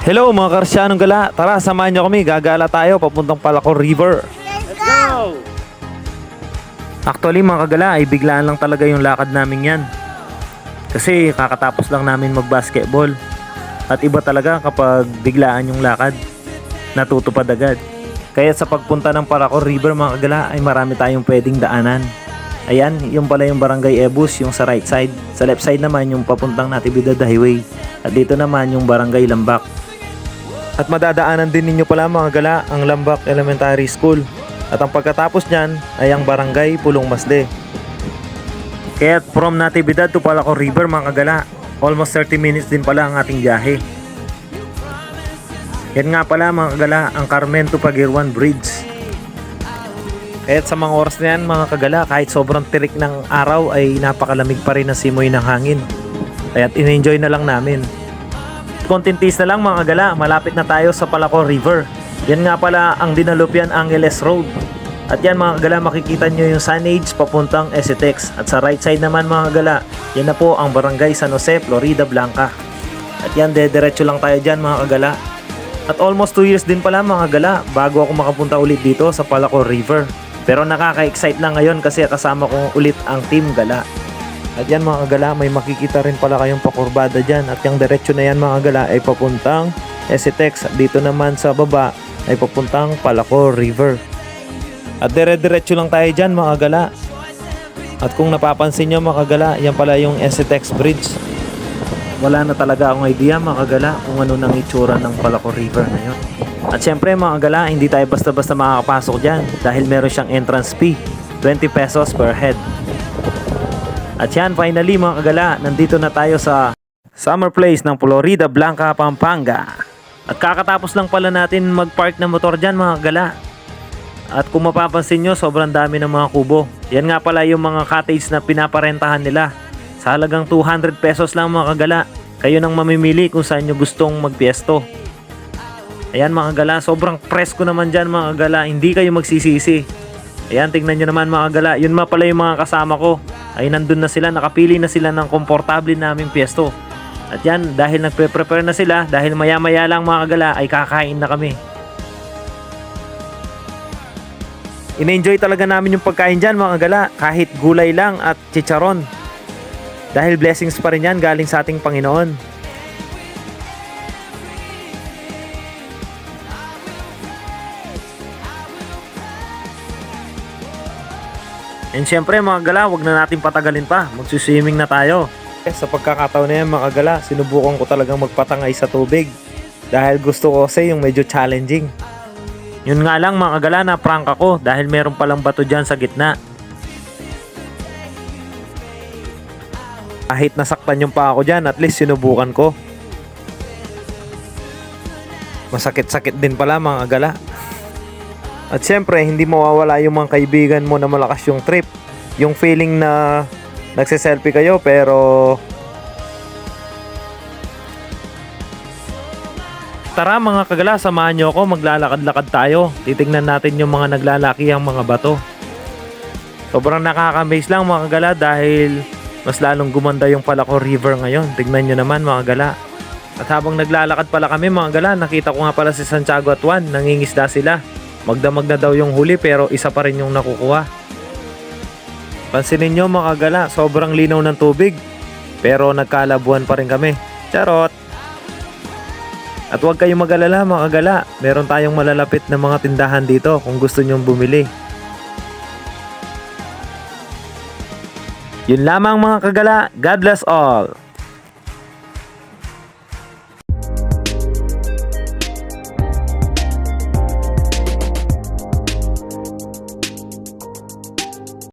Hello mga karsyanong gala, tara samahan nyo kami, gagala tayo papuntang Palacor River. Let's go! Actually mga kagala ay biglaan lang talaga yung lakad namin yan. Kasi kakatapos lang namin mag-basketball. At iba talaga kapag biglaan yung lakad, natutupad agad. Kaya sa pagpunta ng Palacor River mga kagala ay marami tayong pwedeng daanan. Ayan, yung pala yung Barangay Ebus, yung sa right side. Sa left side naman yung papuntang Natividad Highway. At dito naman yung Barangay Lambak. At madadaanan din ninyo pala mga gala ang Lambak Elementary School. At ang pagkatapos niyan ay ang Barangay Pulong Masde. Kaya from Natividad to Palacor River mga kagala, almost 30 minutes din pala ang ating biyahe. Yan nga pala mga kagala ang Carmen to Pagirwan Bridge. Kahit sa mga oras na yan mga kagala, kahit sobrang tirik ng araw ay napakalamig pa rin ang simoy ng hangin. Kaya't in-enjoy na lang namin. Kontintis na lang mga kagala, malapit na tayo sa Palacor River. Yan nga pala ang Dinalupian Angeles Road. At yan mga kagala, makikita nyo yung signage papuntang Esitex. At sa right side naman mga kagala, yan na po ang Barangay San Jose, Florida Blanca. At yan, dediretso lang tayo dyan mga kagala. At almost 2 years din pala mga gala bago ako makapunta ulit dito sa Palacor River. Pero nakaka-excite lang ngayon kasi kasama ko ulit ang Team Gala. At yan mga gala, may makikita rin pala kayong pakurbada dyan. At yung diretsyo na yan mga gala ay papuntang Esitex. Dito naman sa baba ay papuntang Palacor River. At dire-diretso lang tayo dyan mga gala. At kung napapansin nyo mga gala, yan pala yung Esitex Bridge. Wala na talaga akong idea mga gala kung ano nang itsura ng Palacor River ngayon. At syempre mga gala, hindi tayo basta-basta makakapasok dyan dahil meron siyang entrance fee, 20 pesos per head. At yan, finally mga kagala, nandito na tayo sa summer place ng Florida Blanca, Pampanga. At kakatapos lang pala natin mag-park ng motor dyan mga kagala. At kung mapapansin nyo, sobrang dami ng mga kubo. Yan nga pala yung mga cottage na pinaparentahan nila. Sa halagang 200 pesos lang mga kagala. Kayo nang mamimili kung saan nyo gustong magpiesto. Ayan mga gala, sobrang presko naman dyan mga gala, hindi kayo magsisisi. Ayan, tingnan nyo naman mga gala, yun ma pala yung mga kasama ko. Ay nandun na sila, nakapili na sila ng komportable naming piesto. At yan, dahil nagpe-prepare na sila, dahil maya-maya lang mga gala, ay kakain na kami. In-enjoy talaga namin yung pagkain dyan mga gala, kahit gulay lang at chicharon. Dahil blessings pa rin yan galing sa ating Panginoon. And syempre mga gala, wag na natin patagalin pa. Magsiswimming na tayo. Eh, sa pagkakataon na yan mga gala, sinubukan ko talagang magpatangay sa tubig. Dahil gusto ko kasi yung medyo challenging. Yun nga lang mga gala na prank ako dahil meron palang bato dyan sa gitna. Kahit nasaktan yung pa ako dyan, at least sinubukan ko. Masakit-sakit din pala mga gala. At syempre, hindi mawawala yung mga kaibigan mo na malakas yung trip. Yung feeling na nagsiselfie kayo pero... Tara mga kagala, samahan nyo ako, maglalakad-lakad tayo. Titingnan natin yung mga naglalaki ang mga bato. Sobrang nakaka-amaze lang mga kagala dahil mas lalong gumanda yung Palacor River ngayon. Tignan nyo naman mga gala. At habang naglalakad pala kami mga gala, nakita ko nga pala si Santiago at Juan, nangingisda sila. Magdamag na daw yung huli pero isa pa rin yung nakukuha. Pansinin nyo mga gala, sobrang linaw ng tubig. Pero nagkalabuan pa rin kami. Charot! At huwag kayong mag-alala mga gala, meron tayong malalapit na mga tindahan dito kung gusto nyong bumili. Yun lamang mga kagala, God bless all!